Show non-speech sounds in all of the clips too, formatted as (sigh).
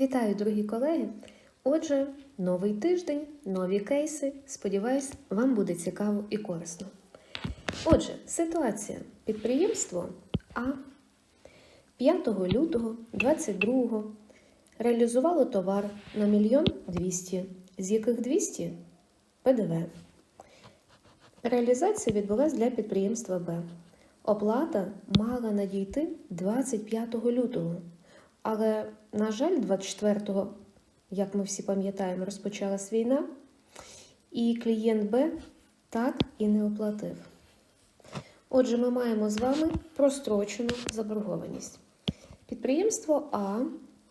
Вітаю, дорогі колеги! Отже, новий тиждень, нові кейси. Сподіваюсь, вам буде цікаво і корисно. Отже, ситуація. Підприємство А 5 лютого 22 реалізувало товар на мільйон 200, з яких 200 – ПДВ. Реалізація відбулася для підприємства Б. Оплата мала надійти 25 лютого. Але, на жаль, 24-го, як ми всі пам'ятаємо, розпочалась війна, і клієнт Б так і не оплатив. Отже, ми маємо з вами прострочену заборгованість. Підприємство А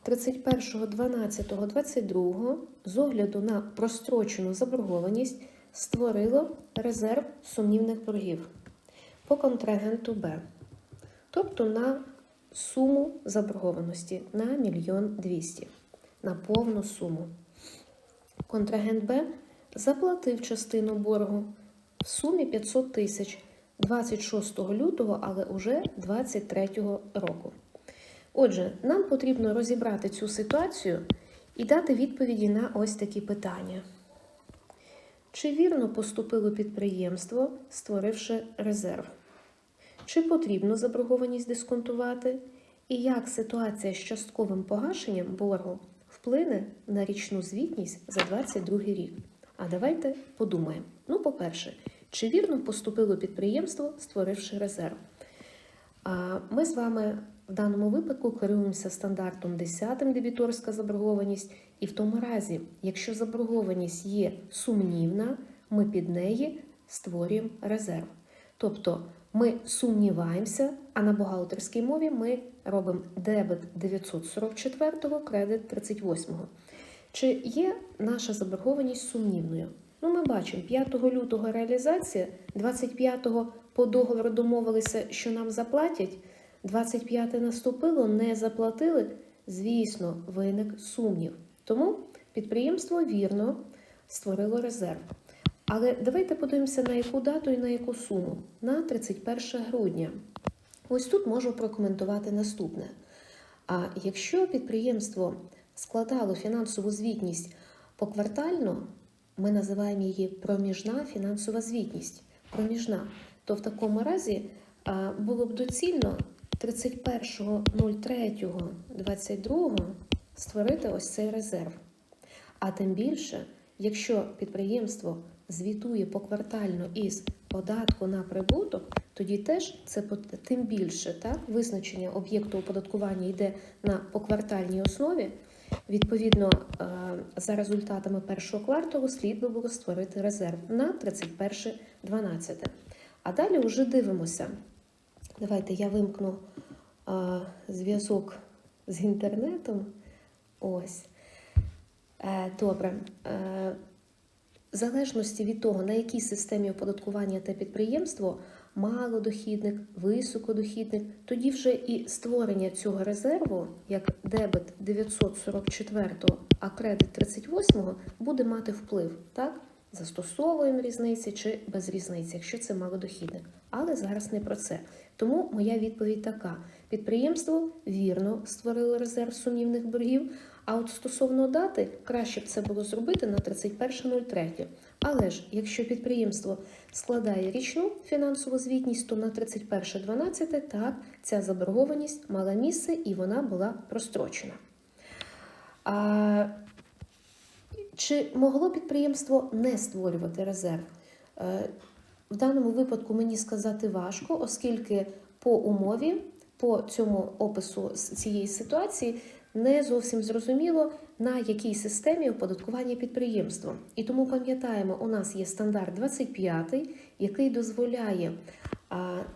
31.12.22 з огляду на прострочену заборгованість створило резерв сумнівних боргів по контрагенту Б, тобто на суму заборгованості на мільйон двісті, на повну суму. Контрагент Б заплатив частину боргу в сумі 500 тисяч 26 лютого, але уже 23 року. Отже, нам потрібно розібрати цю ситуацію і дати відповіді на ось такі питання. Чи вірно поступило підприємство, створивши резерв? Чи потрібно заборгованість дисконтувати? І як ситуація з частковим погашенням боргу вплине на річну звітність за 2022 рік? А давайте подумаємо. Ну, по-перше, чи вірно поступило підприємство, створивши резерв? Ми з вами в даному випадку керуємося стандартом 10 дебіторська заборгованість, і в тому разі, якщо заборгованість є сумнівна, ми під неї створюємо резерв. Тобто ми сумніваємося, а на бухгалтерській мові ми робимо дебет 944, кредит 38. Чи є наша заборгованість сумнівною? Ну, ми бачимо, 5 лютого реалізація, 25-го по договору домовилися, що нам заплатять. 25 наступило, не заплатили. Звісно, виник сумнів. Тому підприємство вірно створило резерв. Але давайте подивимося, на яку дату і на яку суму. На 31 грудня. Ось тут можу прокоментувати наступне. А якщо підприємство складало фінансову звітність поквартально, ми називаємо її проміжна фінансова звітність. Проміжна, то в такому разі було б доцільно 31.03.22 створити ось цей резерв. А тим більше, якщо підприємство звітує поквартально із податку на прибуток, тоді теж це тим більше так, визначення об'єкту оподаткування йде на поквартальній основі. Відповідно, е, за результатами першого кварталу слід би було створити резерв на 31.12. А далі вже дивимося. Давайте я вимкну зв'язок з інтернетом. Ось. Е, добре. В залежності від того, на якій системі оподаткування те підприємство, малодохідник, високодохідник, тоді вже і створення цього резерву, як дебет 944, а кредит 38 буде мати вплив. Так? Застосовуємо різниці чи без різниці, якщо це малодохідник. Але зараз не про це. Тому моя відповідь така: підприємство вірно створило резерв сумнівних боргів. А от стосовно дати, краще б це було зробити на 31.03. Але ж якщо підприємство складає річну фінансову звітність, то на 31.12 так ця заборгованість мала місце і вона була прострочена. А, чи могло підприємство не створювати резерв? Е, В даному випадку мені сказати важко, оскільки по умові, по цьому опису цієї ситуації, не зовсім зрозуміло, на якій системі оподаткування підприємства. І тому пам'ятаємо, у нас є стандарт 25, який дозволяє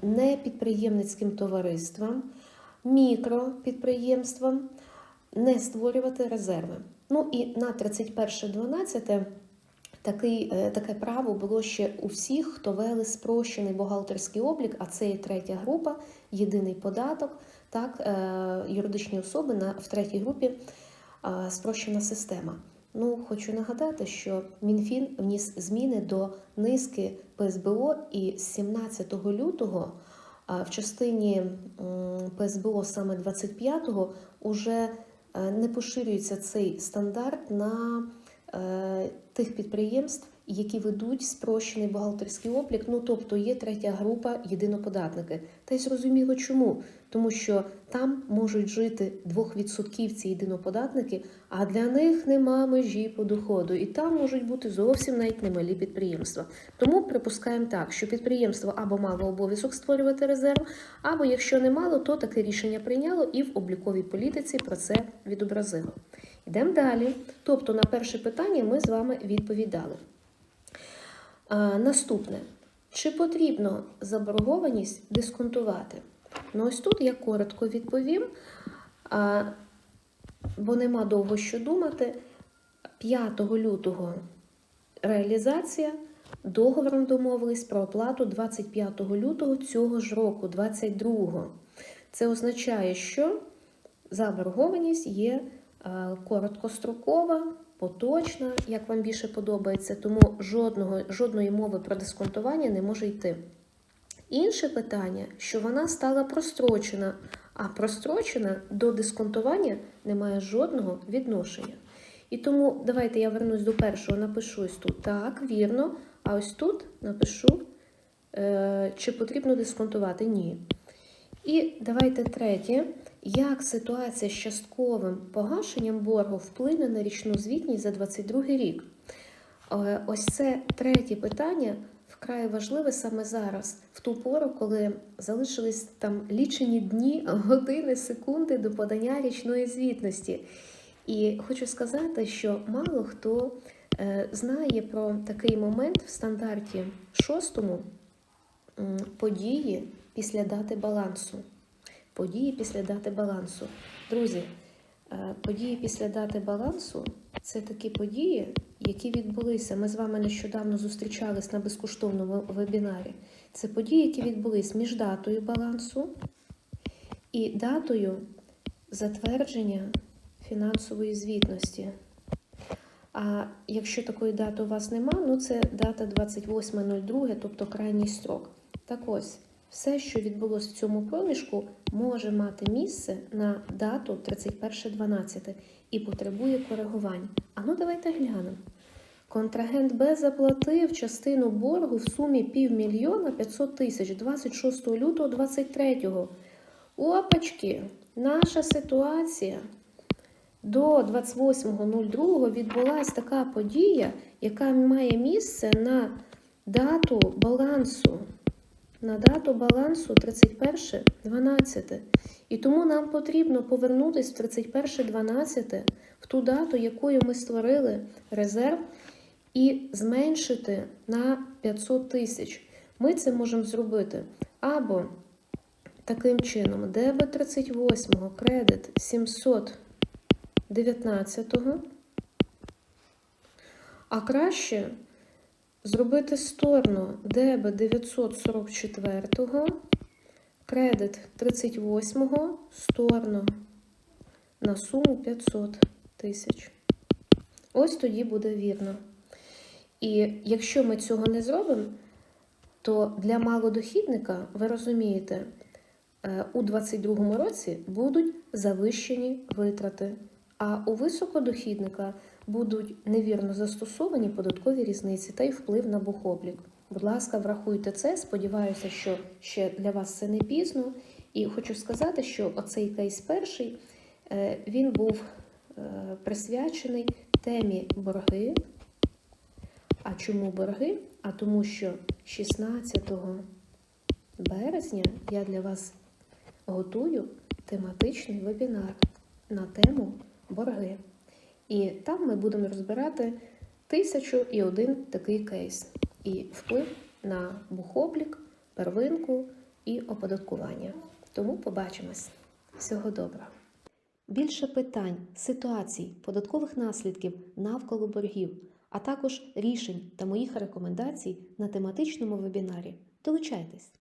непідприємницьким товариствам, мікропідприємствам не створювати резерви. Ну і на 31.12 Такий, е, таке право було ще у всіх, хто вели спрощений бухгалтерський облік, а це є третя група, єдиний податок, так, е, юридичні особи на, в третій групі е, спрощена система. Ну, хочу нагадати, що МінФін вніс зміни до низки ПСБО і 17 лютого в частині ПСБО саме 25-го уже е, не поширюється цей стандарт на е, тих підприємств, які ведуть спрощений бухгалтерський облік. Ну тобто є третя група єдиноподатники. Та й зрозуміло чому. Тому що там можуть жити двохвідсотківці єдиноподатники, а для них нема межі по доходу. І там можуть бути зовсім навіть немалі підприємства. Тому припускаємо так, що підприємство або мало обов'язок створювати резерв, або якщо не мало, то таке рішення прийняло і в обліковій політиці про це відобразило. Йдемо далі. Тобто на перше питання ми з вами відповідали. Наступне. Чи потрібно заборгованість дисконтувати? Ну, ось тут я коротко відповім, бо нема довго що думати. 5 лютого реалізація. Договором домовились про оплату 25 лютого цього ж року, 22-го. Це означає, що заборгованість є короткострокова, поточна, як вам більше подобається, тому жодного, жодної мови про дисконтування не може йти. Інше питання, що вона стала прострочена, а прострочена до дисконтування не має жодного відношення. І тому давайте я вернусь до першого, напишу ось тут так, вірно, а ось тут напишу, е, чи потрібно дисконтувати ні. І давайте третє. Як ситуація з частковим погашенням боргу вплине на річну звітність за 2022 рік? Е, Ось це третє питання вкрай важливе саме зараз, в ту пору, коли залишились там лічені дні, (laughs) години, секунди до подання річної звітності. І хочу сказати, що мало хто е, знає про такий момент в стандарті шостому події після дати балансу. Події після дати балансу. Друзі, е, події після дати балансу це такі події, які відбулися. Ми з вами нещодавно зустрічались на безкоштовному вебінарі. Це події, які відбулись між датою балансу і датою затвердження фінансової звітності. А якщо такої дати у вас нема, ну це дата 28.02, тобто крайній строк. Так ось, все, що відбулося в цьому проміжку, може мати місце на дату 31.12 і потребує коригувань. А ну давайте глянемо. Контрагент Б заплатив частину боргу в сумі півмільйона 500 тисяч 26 лютого 23. Опачки, наша ситуація. До 28.02 відбулася така подія, яка має місце на дату балансу. На дату балансу 31.12. І тому нам потрібно повернутися в 31.12 в ту дату, якою ми створили резерв, і зменшити на 500 тисяч. Ми це можемо зробити або таким чином, дебет 38, кредит 700. 19-го. А краще зробити сторону дебет 944-го, кредит 38-го, сторону на суму 500 тисяч. Ось тоді буде вірно. І якщо ми цього не зробимо, то для малодохідника, ви розумієте, е, у 2022 році будуть завищені витрати. А у високодохідника будуть невірно застосовані податкові різниці та й вплив на бухоблік. Будь ласка, врахуйте це. Сподіваюся, що ще для вас це не пізно. І хочу сказати, що оцей кейс перший е, він був е, присвячений темі борги. А чому борги? А тому, що 16 березня я для вас готую тематичний вебінар на тему борги. І там ми будемо розбирати тисячу і один такий кейс. І вплив на бухоблік, первинку і оподаткування. Тому побачимось. Всього доброго! Більше питань, ситуацій, податкових наслідків навколо боргів, а також рішень та моїх рекомендацій на тематичному вебінарі. Долучайтесь!